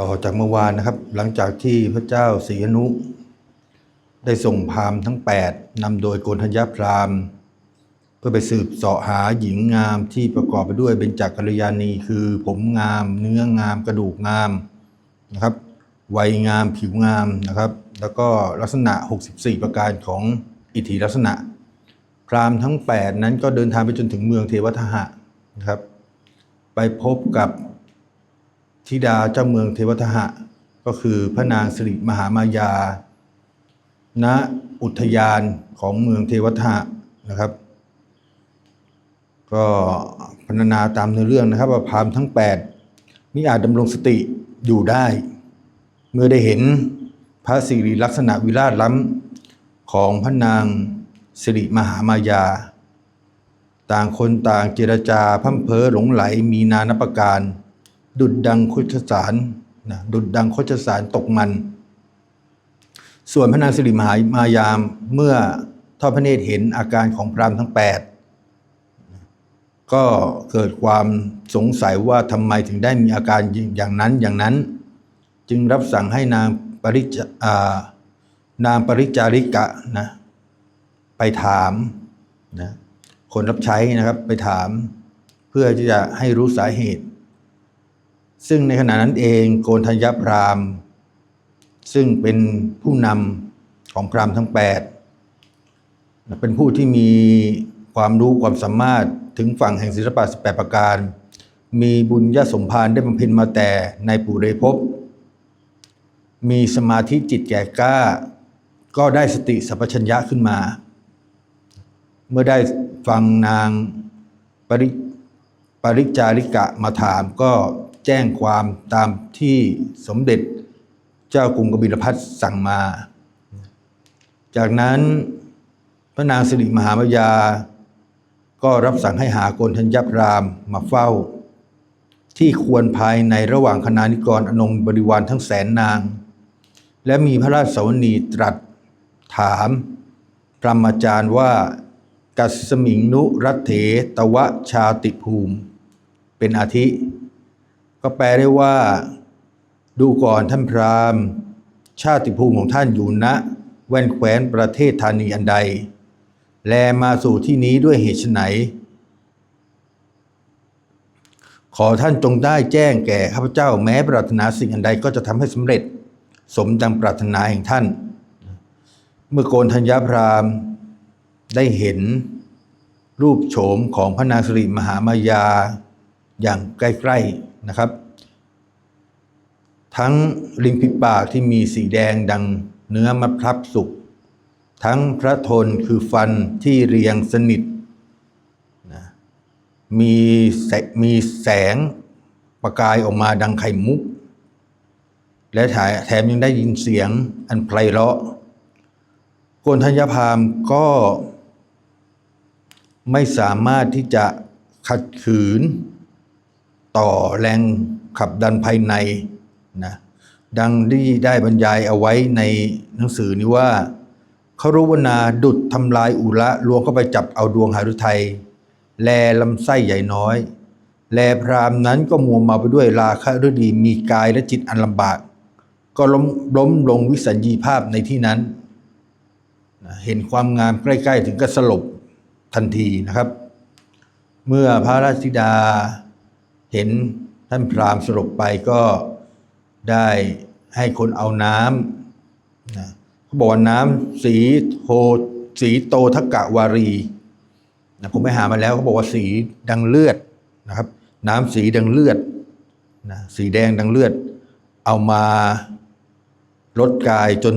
ต่อจากเมื่อวานนะครับ หลังจากที่พระเจ้าศรีอนุ ได้ส่งพราหมณ์ทั้ง 8นำโดยโกนทัญญาพราหมณ์ เพื่อไปสืบเสาะหาหญิงงามที่ประกอบไปด้วยเบญจกัลยาณี คือผมงาม เนื้องาม กระดูกงามนะครับวัยงามผิวงามนะครับ แล้วก็ลักษณะ 64 ประการของอิทธิลักษณะ พราหมณ์ทั้ง 8 นั้นก็เดินทางไปจนถึงเมืองเทวทหะนะครับ ไปพบกับ ธิดาเจ้าเมืองเทวทหะ ก็คือพระนางสิริมหามายา ณอุทยานของเมืองเทวทหะนะครับ ก็พรรณนาตามในเรื่องนะครับว่าพราหมณ์ทั้ง8นี่อาจดำรงสติอยู่ได้ เมื่อได้เห็นพระสิริลักษณะวิราชล้ำของพระนางสิริมหามายา ต่างคนต่างเจรจาพั่มเพอหลงไหลมีนานประการ ดุดดังโคชสารนะดุดดังโคชสารตกมัน ส่วนพระนางสิริมหามายามเมื่อทอดพระเนตรเห็นอาการของพรามทั้ง 8 ก็เกิดความสงสัยว่าทำไมถึงได้มีอาการอย่างนั้นอย่างนั้น จึงรับสั่งให้นางปริจานางปริจาริกะนะไปถามนะคนรับใช้นะครับไปถาม เพื่อที่จะให้รู้สาเหตุ ซึ่งในขณะนั้นเองโกนทัญญพราหมณ์ ซึ่งเป็นผู้นำของพราหมณ์ทั้ง 8 เป็นผู้ที่มีความรู้ความสามารถถึงฝั่งแห่งศิลปะ 18 ประการ มีบุญญาสมภารได้บำเพ็ญมาแต่ในปุเรภพ มีสมาธิจิตแก่กล้า ก็ได้สติสัพพัญญะขึ้นมา เมื่อได้ฟังนางปริปริจาริกะมาถามก็ แจ้งความตามที่สมเด็จเจ้ากรุงกบิลพัทสั่งมา จากนั้นพระนางสิริมหามายา ก็รับสั่งให้หาโกนทัญญพรามมาเฝ้า ที่ควรภายในระหว่างคณานิกรอนงบริวารทั้งแสนนาง และมีพระราชสวนีตรัสถามพระมจารย์ว่ากัสมิงนุรัตเถตวะชาติภูมิ เป็นอาทิ ก็แปลได้ว่า ดูก่อนท่านพราหมณ์ ชาติภูมิของท่านอยู่ณแว่นแควนประเทศธานีอันใด แลมาสู่ที่นี้ด้วยเหตุไฉนขอท่านจงได้แจ้งแก่ข้าพเจ้าแม้ปรารถนาสิ่งอันใดก็จะทำให้สำเร็จ สมดังปรารถนาแห่งท่าน เมื่อโกนธัญญาพราหมณ์ได้เห็นรูปโฉมของพระนางสิริมหามายาอย่างใกล้ๆ นะครับ ทั้งริมฝีปากที่มีสีแดงดังเนื้อมะพร้าวสุก ทั้งพระทนคือฟันที่เรียงสนิทนะมีแสมีแสงประกายออกมาดังไข่มุก และแถมยังได้ยินเสียงอันไพเราะโกนธัญญพามก็ไม่สามารถที่จะขัดขืน ต่อแรงขับดันภายในนะดังที่ได้บรรยายเอาไว้ในหนังสือนี้ว่าเขารู้วนาดุดทำลายอุระลวงเข้าไปจับเอาดวงหารุไทย แลลำไส้ใหญ่น้อย แลพรามนั้นก็มัวมาไปด้วยราคะฤดีมีกายและจิตอันลำบาก ก็ล้มล้มลงวิสัญญีภาพในที่นั้น เห็นความงามใกล้ ๆ ถึงก็สลบทันทีนะครับ เมื่อพระราชธิดา เห็นท่านพราหมณ์สลบไปก็ได้ให้คนเอาน้ำนะเขาบอกว่าน้ำสีโทสีโตทกะวารีนะผมไปหามาแล้วเขาบอกว่าสีดังเลือดนะครับ น้ำสีดังเลือดนะสีแดงดังเลือด เอามาลดกายจน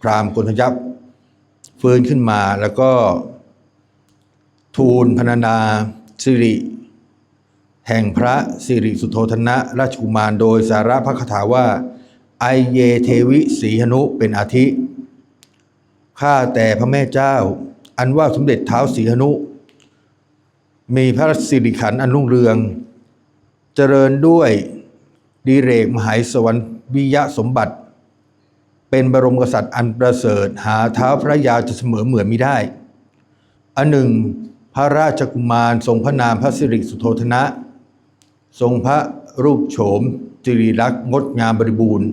พรามณ์กนยับฟื้นขึ้นมาแล้วก็ทูลพรรณนาสิริ แห่งพระสิริสุโธธนะราชกุมารโดยสาระพระคาถาว่า ไอเยเทวิสีหนุเป็นอาทิ ข้าแต่พระแม่เจ้า อันว่าสมเด็จเท้าสีหนุ มีพระสิริขันอันรุ่งเรือง เจริญด้วยดีเรกมหายสวรรค์วิยะสมบัติ เป็นบรมกษัตริย์อันประเสริฐหาเท้าพระยาจะเสมอเหมือนมิได้ อันหนึ่ง พระราชกุมารทรงพระนามพระสิริสุโธธนะ ทรงพระรูปโฉมจิริลักษณ์งดงามบริบูรณ์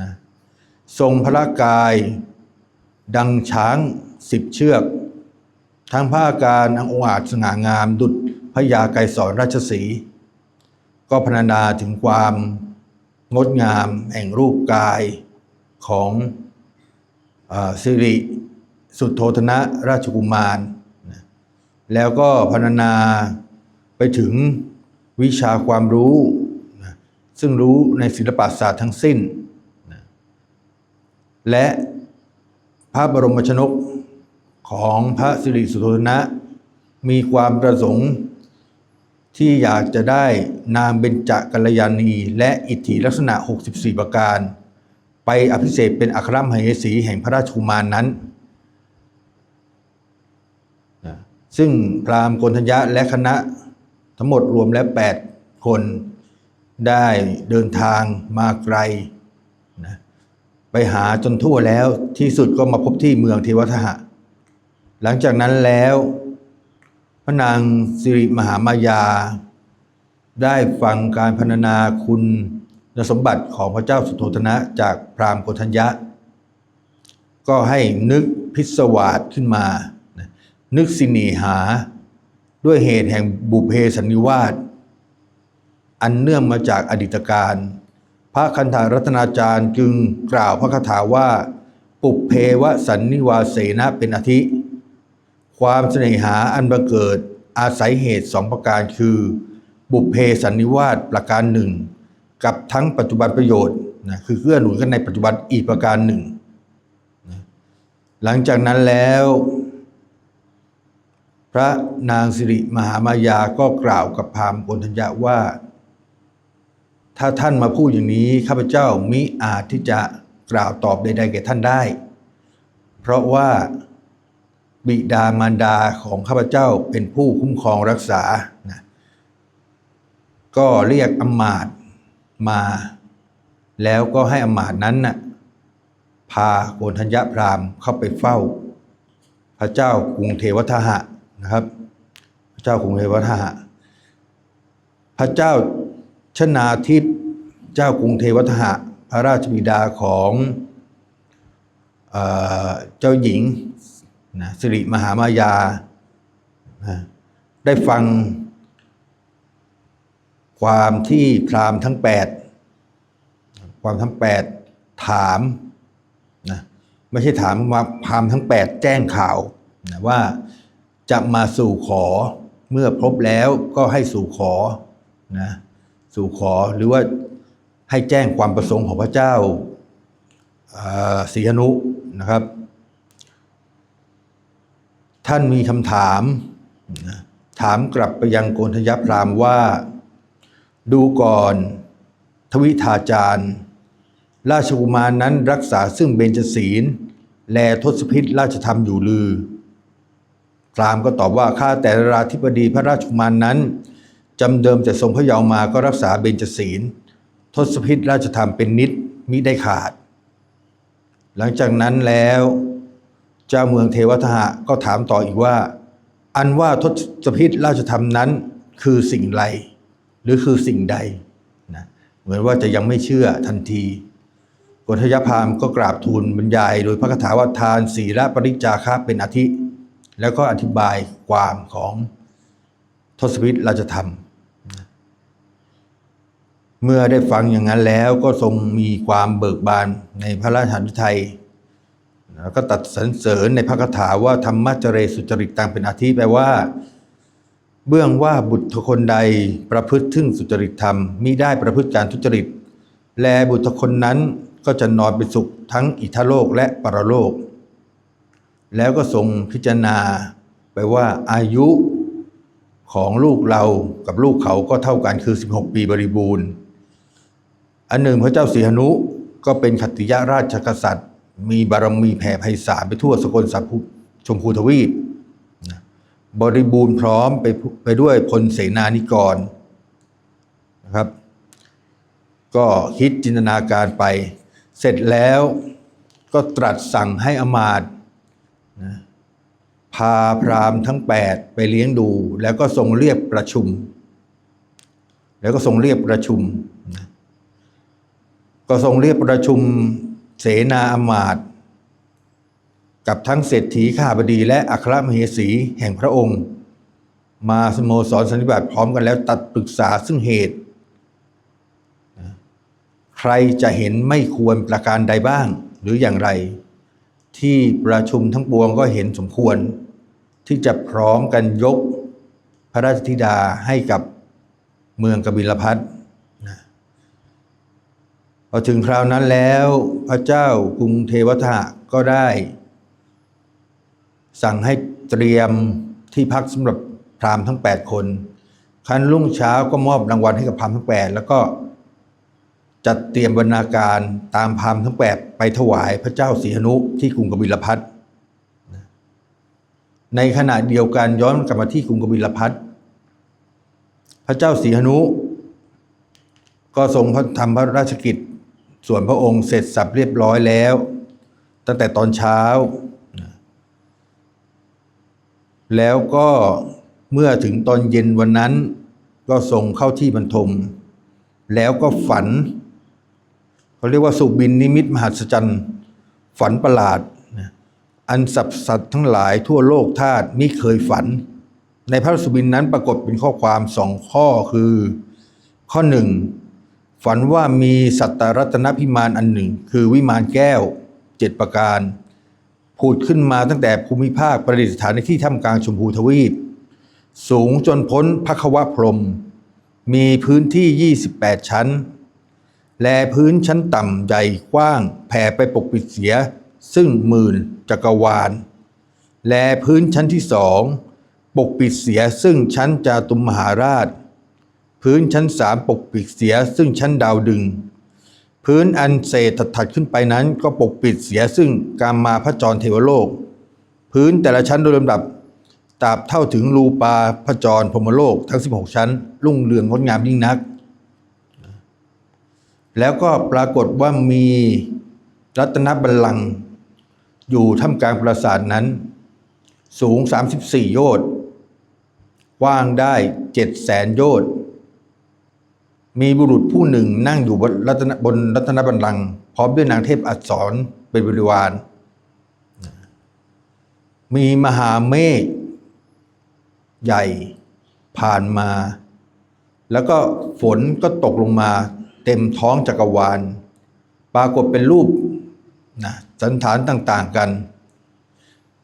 นะทรงพระกาย ดังช้างสิบเชือก ทั้งพระอาการอังองอาจสง่างามดุจพระยาไกรสอนราชสีก็พรรณนาถึงความงดงามแห่งรูปกายของสิริสุทโธธนะราชกุมาร แล้วก็พรรณนาไปถึง วิชาความรู้นะซึ่งรู้ในศิลปศาสตร์ทั้งสิ้นนะและพระบรมชนกของพระสิริสุทธนะ มีความประสงค์ที่อยากจะได้นามเบญจกัลยาณีและอิทธิลักษณะ 64 ประการ ไปอภิเษกเป็นอัครมเหสีแห่งพระราชกุมารนนั้นนะซึ่งพราหมณ์โกนทัญญะและคณะ ทั้งหมดรวมแล้ว 8 คนได้เดินทางมาไกลนะไปหาจนทั่วแล้วที่สุดก็มาพบที่เมืองเทวทหะ หลังจากนั้นแล้วพระนางสิริมหามายา ได้ฟังการพรรณนาคุณสมบัติของพระเจ้าสุโธทนะจากพราหมณ์โกฏัญญะ ก็ให้นึกพิศวาสขึ้นมา นึกสินีหา ด้วยเหตุแห่งบุพเพสันนิวาสอันเนื่องมาจากอดีตการ พระคันธารัตนาจารย์จึงกล่าวพระคาถาว่า ปุเพวสันนิวาเสนะเป็นอาทิ ความเสน่หาอันบังเกิดอาศัยเหตุสองประการคือ บุพเพสันนิวาสประการหนึ่ง กับทั้งปัจจุบันประโยชน์นะคือเกื้อหนุนกันในปัจจุบันอีกประการหนึ่ง หลังจากนั้นแล้ว พระนางสิริมหามายาก็กล่าวกับพราหมณ์โกนทัญญะว่า ถ้าท่านมาพูดอย่างนี้ข้าพเจ้ามิอาจที่จะกล่าวตอบใดๆแก่ท่านได้ เพราะว่าบิดามารดาของข้าพเจ้าเป็นผู้คุ้มครองรักษานะก็เรียกอำมาตมา แล้วก็ให้อำมาตนั้นน่ะพาโกนทัญญะพราหมณ์เข้าไปเฝ้า พระเจ้ากรุงเทวทหะ นะครับ พระเจ้ากรุงเทวทหะพระเจ้าชนาทิพย์เจ้ากรุงเทวทหะพระราชบิดาของเอเจ้าหญิงนะสิริมหามายานะได้ฟังความที่พราหมณ์ทั้งแปดความทั้งแปดถามนะไม่ใช่ถามว่าพราหมณ์ทั้งแปดแจ้งข่าวนะว่า จะมาสู่ขอเมื่อพบแล้วก็ให้สู่ขอนะสู่ขอหรือว่าให้แจ้งความประสงค์ของพระเจ้าศรีหนุนะครับ ท่านมีคำถามถามกลับไปยังโกนทยพรามว่า ดูก่อนทวิทาจารย์ ราชกุมารนั้นรักษาซึ่งเบญจศีล แลทศพิษราชธรรมอยู่ลือ พราหมณ์ก็ตอบว่าข้าแต่ราธิบดีพระราชกุมารนั้นจำเดิมแต่ทรงพระเยาว์มาก็รักษาเบญจศีล ทศพิษราชธรรมเป็นนิดมิได้ขาด หลังจากนั้นแล้ว เจ้าเมืองเทวทหะก็ถามต่ออีกว่า อันว่าทศพิษราชธรรมนั้นคือสิ่งไร หรือคือสิ่งใดนะเหมือนว่าจะยังไม่เชื่อทันทีกทยพามก็กราบทูลบรรยาย โดยพระคาถาว่าทานศีลปริจาคะเป็นอาทิ แล้วก็อธิบายความของทศพิษราชธรรมเมื่อได้ฟังอย่างนั้นแล้วก็ทรงมีความเบิกบานในพระราชานุทัยแล้วก็ตัดสรรเสริญในพระคาถาว่าธรรมะเจเรสุจริตตังเป็นอาทิแปลว่า เบื้องว่าบุตรคนใดประพฤติทึ่งสุจริตธรรมมิได้ประพฤติการทุจริต แลบุตรคนนั้นก็จะนอนเป็นสุขทั้งอิทธโลกและปรโลก แล้วก็ทรงพิจารณาไปว่าอายุของลูกเรากับลูกเขาก็เท่ากันคือ 16 ปีบริบูรณ์ อันหนึ่งพระเจ้าสีหนุก็เป็นขติยราชกษัตริย์ มีบารมีแผ่ไพศาลไปทั่วสกลสัพพุชมพูทวีปบริบูรณ์พร้อมไปไปด้วยพลเสนานิกรนะครับ ก็คิดจินตนาการไป เสร็จแล้วก็ตรัสสั่งให้อมาตย์ พาพราหมณ์ทั้ง 8 ไปเลี้ยงดู แล้วก็ทรงเรียกประชุม แล้วก็ทรงเรียกประชุม ก็ทรงเรียกประชุมเสนาอำมาตย์กับทั้งเศรษฐีข้าบดีและอัครมเหสีแห่งพระองค์ มาสโมสรสันนิบาตพร้อมกันแล้วตัดปรึกษาซึ่งเหตุ ใครจะเห็นไม่ควรประการใดบ้างหรืออย่างไร ที่ประชุมทั้งปวงก็เห็นสมควร ที่จะพร้อมกันยกพระราชธิดาให้กับเมืองกบิลพัทนะพอถึงคราวนั้นแล้วพระเจ้ากรุงเทวทะก็ได้ สั่งให้เตรียมที่พักสำหรับพราหมณ์ทั้ง 8 คนคันรุ่งเช้าก็มอบรางวัลให้กับพราหมณ์ทั้ง 8 แล้วก็จัดเตรียมบรรณาการตามพราหมณ์ทั้ง 8 ไปถวายพระเจ้าศรีหนุที่กรุงกบิลพัท ในขณะเดียวกันย้อนกลับมาที่กรุงกบิลพัทพระเจ้าศรีหนุ ก็ทรงพระทำพระราชกิจส่วนพระองค์เสร็จสับเรียบร้อยแล้ว ตั้งแต่ตอนเช้า แล้วก็เมื่อถึงตอนเย็นวันนั้น ก็ส่งเข้าที่บรรทม แล้วก็ฝันเขาเรียกว่าสุบินนิมิตมหัศจรรย์ ฝันประหลาด อันสับสัตว์ทั้งหลายทั่วโลกธาตุมิเคยฝัน ในพระสุบินนั้นปรากฏเป็นข้อความสองข้อคือ ข้อหนึ่งฝันว่ามีสัตตรัตนพิมานอันหนึ่ง คือวิมานแก้วเจ็ดประการผุดขึ้นมาตั้งแต่ภูมิภาคประดิษฐานในที่ถ้ำกลางชมพูทวีป สูงจนพ้นพระควพรม มีพื้นที่ 28 ชั้น และพื้นชั้นต่ำใหญ่กว้างแผ่ไปปกปิดเสีย ซึ่งหมื่นจักรวาล และพื้นชั้นที่สองปกปิดเสียซึ่งชั้นจาตุมหาราช พื้นชั้นสามปกปิดเสียซึ่งชั้นดาวดึง พื้นอันเศษถัดขึ้นไปนั้นก็ปกปิดเสียซึ่งกามาพระจรเทวโลก พื้นแต่ละชั้นโดยลำดับตราบเท่าถึงรูปาพระจรพรมโลกทั้ง 16 ชั้น รุ่งเรืองงดงามยิ่งนัก แล้วก็ปรากฏว่ามีรัตนบัลลังก์ อยู่ท่ามกลางปราสาทนั้น สูง 34 โยชน์กว้างได้7แสนโยชน์มีบุรุษผู้หนึ่งนั่งอยู่บนรัตนบนรัตนบัลลังก์พร้อมด้วยนางเทพอักษรเป็นบริวาร มีมหาเมฆใหญ่ผ่านมา แล้วก็ฝนก็ตกลงมาเต็มท้องจักรวาล ปรากฏเป็นรูป สันฐานต่างๆกัน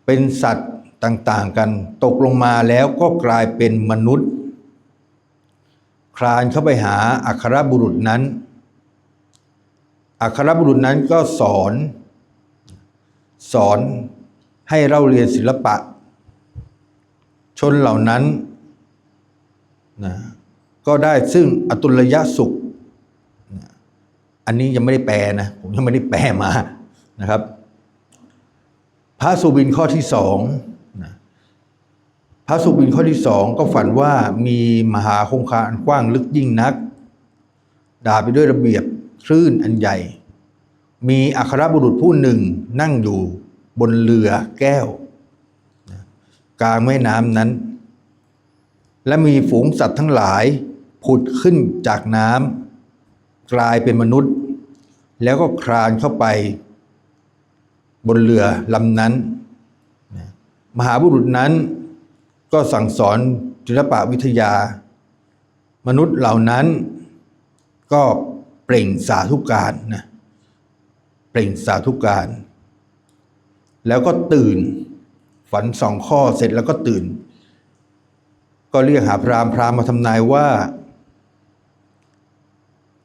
เป็นสัตว์ต่างๆกัน ตกลงมาแล้วก็กลายเป็นมนุษย์ คลานเข้าไปหาอัครบุรุษนั้น อัครบุรุษนั้นก็สอน สอนให้เราเรียนศิลปะ ชนเหล่านั้นนะก็ได้ซึ่งอตุลยสุข อันนี้ยังไม่ได้แปลนะ ผมยังไม่ได้แปลมา นะครับ พระสุบินข้อที่สองพระสุบินข้อที่สองก็ฝันว่ามีมหาคงคาอันกว้างลึกยิ่งนัก ด่าไปด้วยระเบียบคลื่นอันใหญ่ มีอัครบุรุษผู้หนึ่งนั่งอยู่บนเรือแก้ว กลางแม่น้ำนั้น และมีฝูงสัตว์ทั้งหลายผุดขึ้นจากน้ำกลายเป็นมนุษย์ แล้วก็คลานเข้าไป บนเรือลำนั้น มหาบุรุษนั้นก็สั่งสอนศิลปะวิทยา มนุษย์เหล่านั้น ก็เปล่งสาธุการนะเปล่งสาธุการ แล้วก็ตื่นฝันสองข้อเสร็จแล้วก็ตื่น ก็เรียกหาพราหมณ์พราหมณ์มาทำนายว่า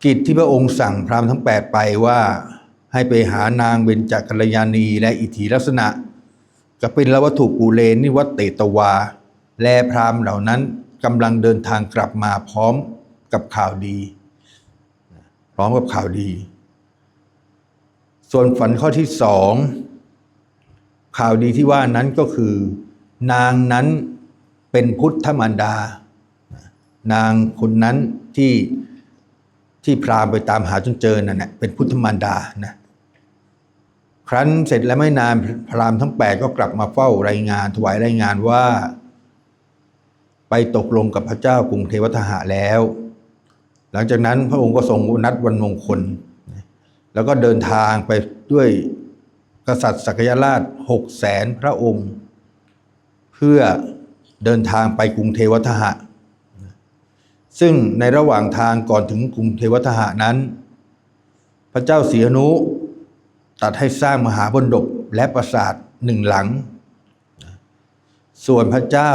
กิจที่พระองค์สั่งพราหมณ์ทั้งแปดไปว่า ให้ไปหานางเบญจกัลยาณีและอิทธิลักษณะก็เป็นละวัตถุปูเลนนิวัตเตตวา และพราหมณ์เหล่านั้นกำลังเดินทางกลับมาพร้อมกับข่าวดี พร้อมกับข่าวดี ส่วนฝันข้อที่สองข่าวดีที่ว่านั้นก็คือ นางนั้นเป็นพุทธมารดา นางคนนั้นที่ที่พราหมณ์ไปตามหาจนเจอนั่นแหละเป็นพุทธมารดานะ ครั้นเสร็จแล้วไม่นานพราหมณ์ทั้งแปดก็กลับมาเฝ้ารายงานถวายรายงานว่า ไปตกลงกับพระเจ้ากรุงเทวทหะแล้ว หลังจากนั้นพระองค์ก็ทรงนัดวันมงคล แล้วก็เดินทางไปด้วยกษัตริย์สักยราชหกแสนพระองค์ เพื่อเดินทางไปกรุงเทวทหะ ซึ่งในระหว่างทางก่อนถึงกรุงเทวทหะนั้น พระเจ้าศรีอนุ ตัดให้สร้างมหาบนดบและปราสาทหนึ่งหลัง ส่วนพระเจ้า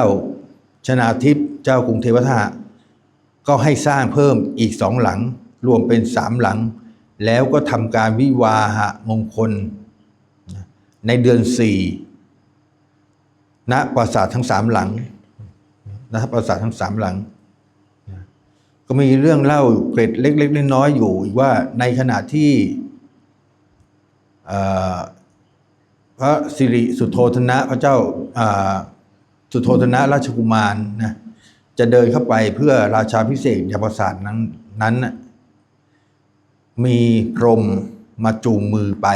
ชนาทิพย์เจ้ากรุงเทวทหะก็ให้สร้างเพิ่มอีกสองหลัง รวมเป็นสามหลัง แล้วก็ทำการวิวาหะมงคล ในเดือนสี่ณปราสาททั้งสามหลังณปราสาททั้งสามหลัง ก็มีเรื่องเล่าเกร็ดเล็กๆน้อยๆอยู่อีกว่าในขณะที่ พระสิริสุโธธนะพระเจ้าสุโธธนะราชกุมารนะจะเดินเข้าไปเพื่อราชาพิเศษยาประสาทนั้นนั้นมีพรมมาจูงมือไป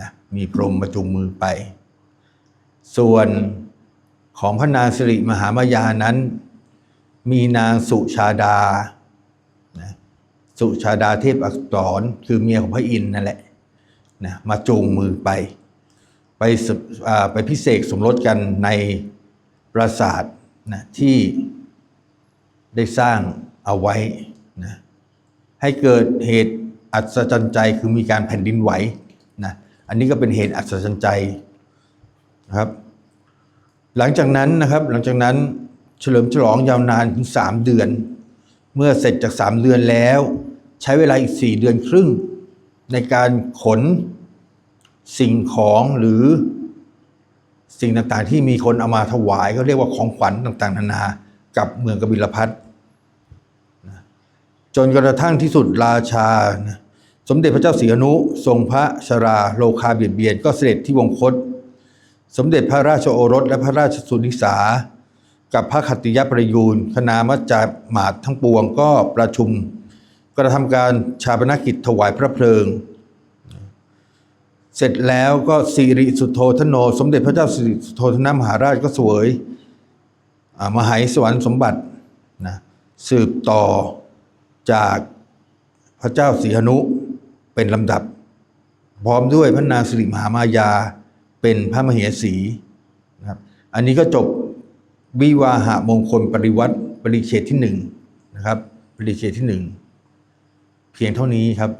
นะมีพรมมาจูงมือไป ส่วนของพระนางสิริมหามายานั้น มีนางสุชาดานะสุชาดาเทพอักษรคือเมียของพระอินทร์นั่นแหละ นะมาจูงมือไป ไปไปพิเศษสมรสกันในปราสาทนะที่ได้สร้างเอาไว้นะให้เกิดเหตุอัศจรรย์ใจคือมีการแผ่นดินไหวนะอันนี้ก็เป็นเหตุอัศจรรย์ใจนะครับ หลังจากนั้นนะครับหลังจากนั้นเฉลิมฉลองยาวนานถึงสามเดือน เมื่อเสร็จจากสามเดือนแล้ว ใช้เวลาอีกสี่เดือนครึ่ง ในการขนสิ่งของหรือสิ่งต่างๆ ที่มีคนเอามาถวายเขาเรียกว่าของขวัญต่างๆ นานา กับเมืองกบิลพัทจนกระทั่งที่สุดราชา สมเด็จพระเจ้าศรีอนุ ทรงพระชราโลคาเบียดเบียนก็เสด็จที่วงคต สมเด็จพระราชโอรสและพระราชสุนิสา กับพระขัตติยประยูนคณามัจจาหมาทั้งปวงก็ประชุม กระทำการชาปนกิจถวายพระเพลิง เสร็จแล้วก็สิริสุทโธทโน สมเด็จพระเจ้าสิริสุทโธทนมหาราชก็สวยมหายสวรรค์สมบัตินะสืบต่อจากพระเจ้าสีหนุเป็นลำดับ พร้อมด้วยพระนางสิริมหามายาเป็นพระมเหสีนะครับอันนี้ก็จบวิวาหะมงคลปริวัติปริเชตที่หนึ่งนะครับปริเชตที่หนึ่ง เพียงเท่านี้ครับ